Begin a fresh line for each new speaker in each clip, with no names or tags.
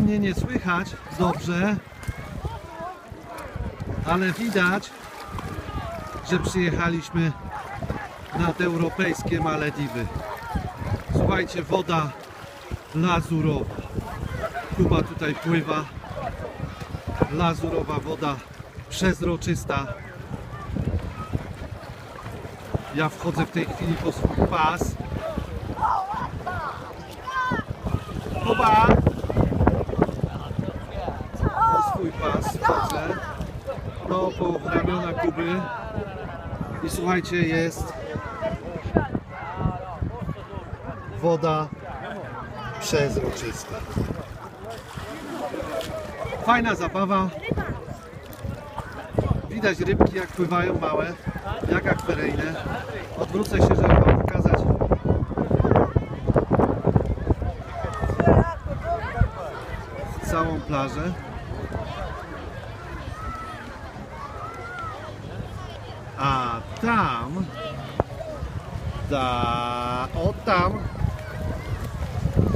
mnie nie słychać dobrze, ale widać, że przyjechaliśmy nad europejskie Malediwy. Słuchajcie, woda lazurowa. Kuba tutaj pływa. Lazurowa woda, przezroczysta. Ja wchodzę w tej chwili po swój pas. Kuba! Po swój pas wchodzę. No, po ramiona Kuby. I słuchajcie, jest woda przezroczysta. Fajna zabawa. Widać rybki jak pływają małe, jak akwaryjne. Odwrócę się, żeby wam pokazać. Całą plażę. A tam, da, o tam,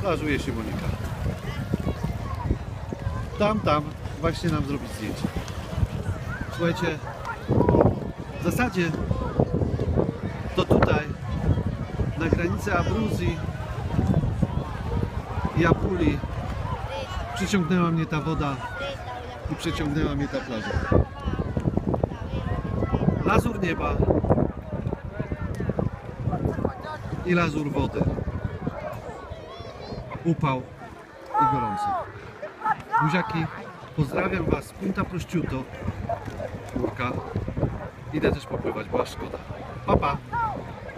plażuje się Monika. Tam, tam właśnie nam zrobić zdjęcie. Słuchajcie, w zasadzie to tutaj, na granicy Abruzji i Apulii, przyciągnęła mnie ta woda i przyciągnęła mnie ta plaża. Lazur nieba i lazur wody. Upał i gorąco. Buziaki, pozdrawiam Was Punta Prosciutto. Górka. Idę też popływać, bo aż szkoda. Pa, pa.